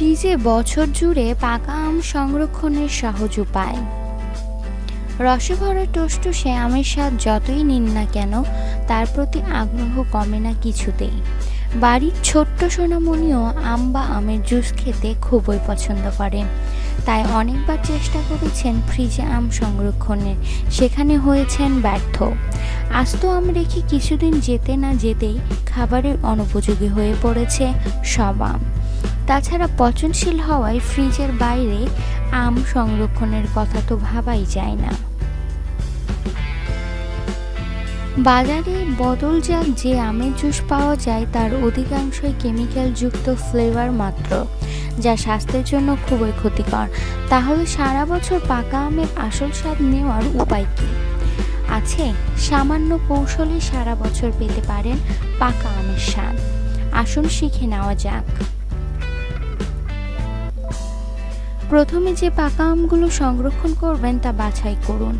ফ্রিজে বছর জুড়ে পাকা আম সংরক্ষণের সহজ উপায়। রসে ভরা টুসটুসে আমের স্বাদ যতই নিন না কেন, তার প্রতি আগ্রহ কমে না কিছুতেই। বাড়ির ছোট্ট সোনামণিও আম বা আমের জুস খেতে খুবই পছন্দ করে। তাই অনেকবার চেষ্টা করেছেন ফ্রিজে আম সংরক্ষণের, সেখানে হয়েছেন ব্যর্থ। আস্ত আম রেখে কিছুদিন যেতে না যেতেই খাবারের অনুপযোগী হয়ে পড়েছে সব আম। তাছাড়া পচনশীল হওয়ায় ফ্রিজের বাইরে আম সংরক্ষণের কথা তো ভাবাই যায় না। বাজারে বদলজাত যে আমের জুস পাওয়া যায়, তার অধিকাংশই কেমিক্যালযুক্ত ফ্লেভার মাত্র, যা স্বাস্থ্যের জন্য খুবই ক্ষতিকর। তাহলে সারা বছর পাকা আমের আসল স্বাদ নেওয়ার উপায় কী? আছে সামান্য কৌশলে সারা বছর পেতে পারেন পাকা আমের স্বাদ। আসুন শিখে নেওয়া যাক। প্রথমে যে পাকা আমগুলো সংরক্ষণ করবেন তা বাছাই করুন।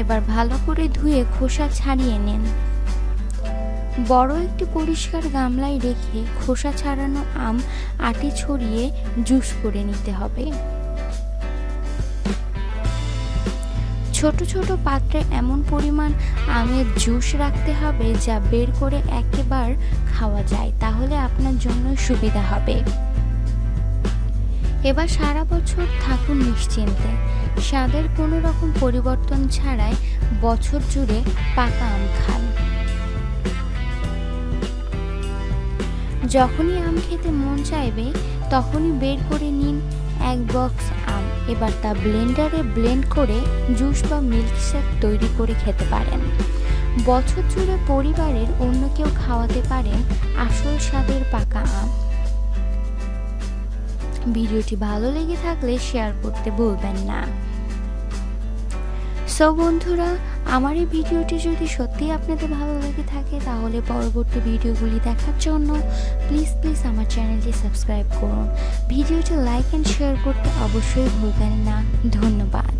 এবার ভালো করে ধুয়ে খোসা ছাড়িয়ে নিন। বড় একটি পরিষ্কার গামলায় রেখে খোসা ছাড়ানো আম আটে ছড়িয়ে জুস করে নিতে হবে। ছোট ছোট পাত্রে এমন পরিমাণ আমের জুস রাখতে হবে যা বের করে একেবার খাওয়া যায়, তাহলে আপনার জন্য সুবিধা হবে। এবার সারা বছর থাকুন নিশ্চিন্তে। স্বাদের কোনো রকম পরিবর্তন ছাড়াই বছর জুড়ে পাকা আম খান। যখনই আম খেতে মন চাইবে, তখনই বের করে নিন এক বক্স আম। এবার তা ব্লেন্ডারে ব্লেন্ড করে জুস বা মিল্কশেক তৈরি করে খেতে পারেন। বছর জুড়ে পরিবারের অন্য কেউ খাওয়াতে পারেন আসল স্বাদের পাকা আম। ভিডিওটি ভালো লেগে থাকলে শেয়ার করতে ভুলবেন না। সো বন্ধুরা, আমার এই ভিডিওটি যদি সত্যি আপনাদের ভালো লেগে থাকে, তাহলে পরবর্তী ভিডিওগুলি দেখার জন্য প্লিজ প্লিজ আমার চ্যানেলটি সাবস্ক্রাইব করুন। ভিডিওটি লাইক অ্যান্ড শেয়ার করতে অবশ্যই ভুলবেন না। ধন্যবাদ।